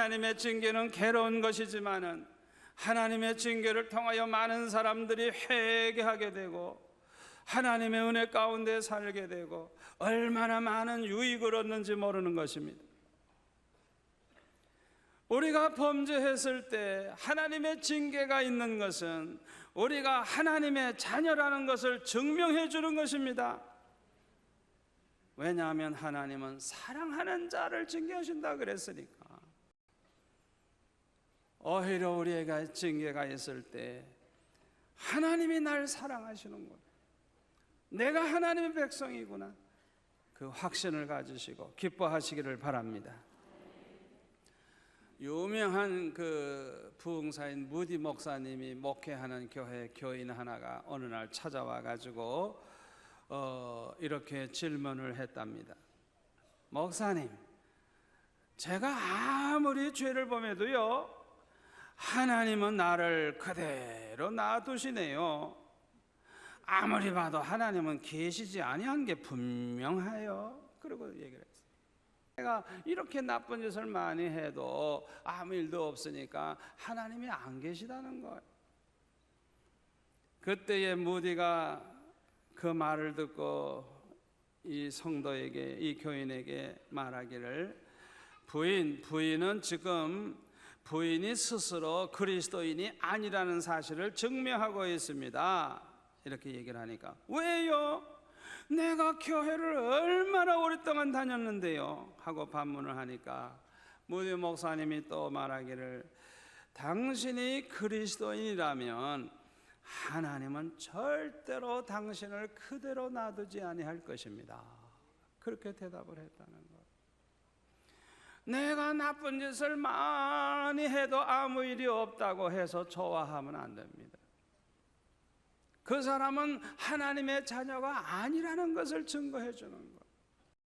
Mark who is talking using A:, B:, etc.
A: 하나님의 징계는 괴로운 것이지만은 하나님의 징계를 통하여 많은 사람들이 회개하게 되고 하나님의 은혜 가운데 살게 되고 얼마나 많은 유익을 얻는지 모르는 것입니다. 우리가 범죄했을 때 하나님의 징계가 있는 것은 우리가 하나님의 자녀라는 것을 증명해 주는 것입니다. 왜냐하면 하나님은 사랑하는 자를 징계하신다 그랬으니까. 오히려 우리에게 징계가 있을 때 하나님이 날 사랑하시는구나. 내가 하나님의 백성이구나. 그 확신을 가지시고 기뻐하시기를 바랍니다. 유명한 그 부흥사인 무디 목사님이 목회하는 교회 교인 하나가 어느 날 찾아와 가지고 어, 이렇게 질문을 했답니다. 목사님, 제가 아무리 죄를 범해도요, 하나님은 나를 그대로 놔두시네요. 아무리 봐도 하나님은 계시지 아니한 게 분명해요. 그리고 얘기를 했어요. 내가 이렇게 나쁜 짓을 많이 해도 아무 일도 없으니까 하나님이 안 계시다는 거예요. 그때의 무디가 그 말을 듣고 이 성도에게 이 교인에게 말하기를 부인 부인은 지금 부인이 스스로 그리스도인이 아니라는 사실을 증명하고 있습니다. 이렇게 얘기를 하니까 왜요? 내가 교회를 얼마나 오랫동안 다녔는데요. 하고 반문을 하니까 무디 목사님이 또 말하기를 당신이 그리스도인이라면 하나님은 절대로 당신을 그대로 놔두지 아니할 것입니다. 그렇게 대답을 했다는 것. 내가 나쁜 짓을 많이 해도 아무 일이 없다고 해서 좋아하면 안 됩니다. 그 사람은 하나님의 자녀가 아니라는 것을 증거해 주는 것.